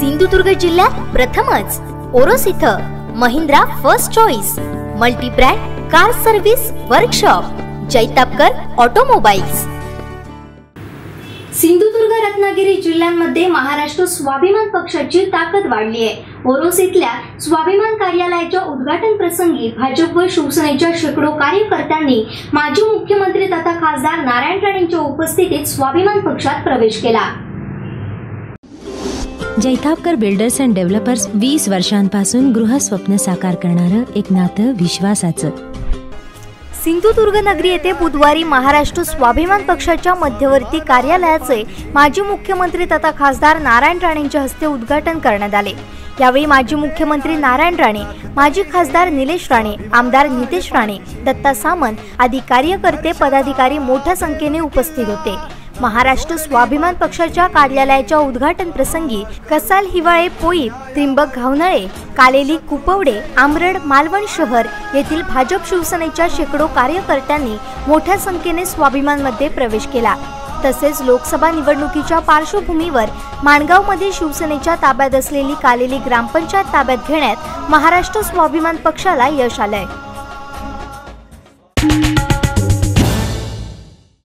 सिंधुदुर्ग जिल्ह्यात प्रथमच. ओरोस इथं Mahindra first choice multibrand car service workshop Jaitapkar automobiles. Sindhudurg Ratnagiri जिल्ह्यांमध्ये महाराष्ट्र स्वाभिमान पक्षाची ताकद वाढली आहे. ओरोस इथल्या स्वाभिमान कार्यालयाच्या उद्घाटन प्रसंगी भाजप व शिवसेनेच्या शेकडो कार्यकर्त्यांनी माजी मुख्यमंत्री तथा खासदार नारायण राणेंच्या उपस्थितीत स्वाभिमान पक्षात प्रवेश केला. जैतापकर बिल्डर्स अँड डेव्हलपर्स वीस वर्षांपासून गृहस्वप्न साकार करणारं एक नातं विश्वासाचं. सिंधुदुर्ग नगरी येथे बुधवारी महाराष्ट्र स्वाभिमान पक्षाच्या मध्यवर्ती कार्यालयाचे माजी मुख्यमंत्री तथा खासदार नारायण राणेंच्या हस्ते उद्घाटन करण्यात आले. यावेळी माजी मुख्यमंत्री नारायण राणे माजी खासदार निलेश राणे आमदार नितेश राणे दत्ता सामंत आदी कार्यकर्ते पदाधिकारी मोठ्या संख्येने उपस्थित होते. महाराष्ट्र स्वाभिमान पक्षाच्या कार्यालयाच्या उद्घाटन प्रसंगी कसाल हिवाळे पोईत त्रिंबक घावनळे कालेली कुपवडे आमरड मालवण शहर येथील भाजप शिवसेनेच्या शेकडो कार्यकर्त्यांनी मोठ्या संख्येने स्वाभिमानमध्ये प्रवेश केला. तसेच लोकसभा निवडणुकीच्या पार्श्वभूमीवर माणगावमध्ये शिवसेनेच्या ताब्यात असलेली कालेली ग्रामपंचायत ताब्यात घेण्यात महाराष्ट्र स्वाभिमान पक्षाला यश आलंय.